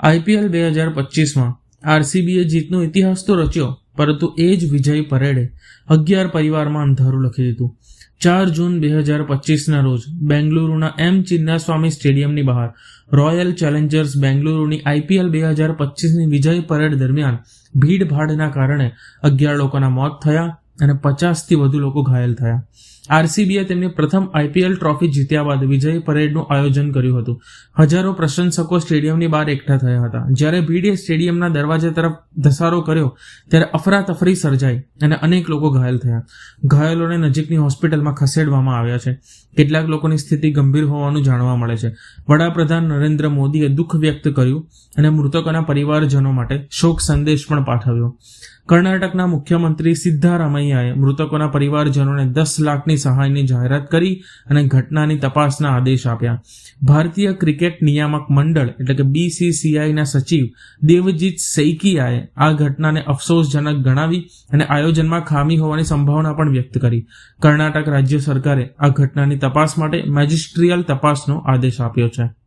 IPL બે હજાર પચીસમાં આરસીબીએ જીતનો ઇતિહાસ તો રચ્યો, પરંતુ એ જ વિજય પરેડે અગિયાર પરિવારમાં અંધારું લખી દીધું. ચાર જૂન બે હજાર પચીસના રોજ બેંગલુરુના એમ ચિન્નાસ્વામી સ્ટેડિયમની બહાર રોયલ ચેલેન્જર્સ બેંગલુરુની આઈપીએલ બે હજાર પચીસની વિજય પરેડ દરમિયાન ભીડભાડના કારણે અગિયાર લોકોના મોત થયા. અને પચાસથી વધુ લોકો ઘાયલ થયા. આરસીબીએ તેમની પ્રથમ આઈપીએલ ટ્રોફી જીત્યા બાદ વિજય પરેડનું આયોજન કર્યું હતું. હજારો પ્રશંસકો સ્ટેડિયમની બહાર એકઠા થયા હતા. જ્યારે ભીડે સ્ટેડિયમના દરવાજા તરફ ધસારો કર્યો, ત્યારે અફરાતફરી સર્જાઈ અને અનેક લોકો ઘાયલ થયા. ઘાયલોને નજીકની હોસ્પિટલમાં ખસેડવામાં આવ્યા છે. કેટલાક લોકોની સ્થિતિ ગંભીર હોવાનું જાણવા મળે છે. વડાપ્રધાન નરેન્દ્ર મોદીએ દુઃખ વ્યક્ત કર્યું અને મૃતકોના પરિવારજનો માટે શોક સંદેશ પણ પાઠવ્યો. કર્ણાટકના મુખ્યમંત્રી સિદ્ધારામૈયાએ મૃતકોના પરિવારજનોને દસ લાખની સહાયની જાહેરાત કરી અને ઘટનાની તપાસના આદેશ આપ્યા. ભારતીય ક્રિકેટ નિયામક મંડળ એટલે કે બીસીસીઆઈના સચિવ દેવજીત સૈકિયાએ આ ઘટનાને અફસોસજનક ગણાવી અને આયોજનમાં ખામી હોવાની સંભાવના પણ વ્યક્ત કરી. કર્ણાટક રાજ્ય સરકારે આ ઘટનાની તપાસ માટે મેજિસ્ટ્રીયલ તપાસનો આદેશ આપ્યો છે.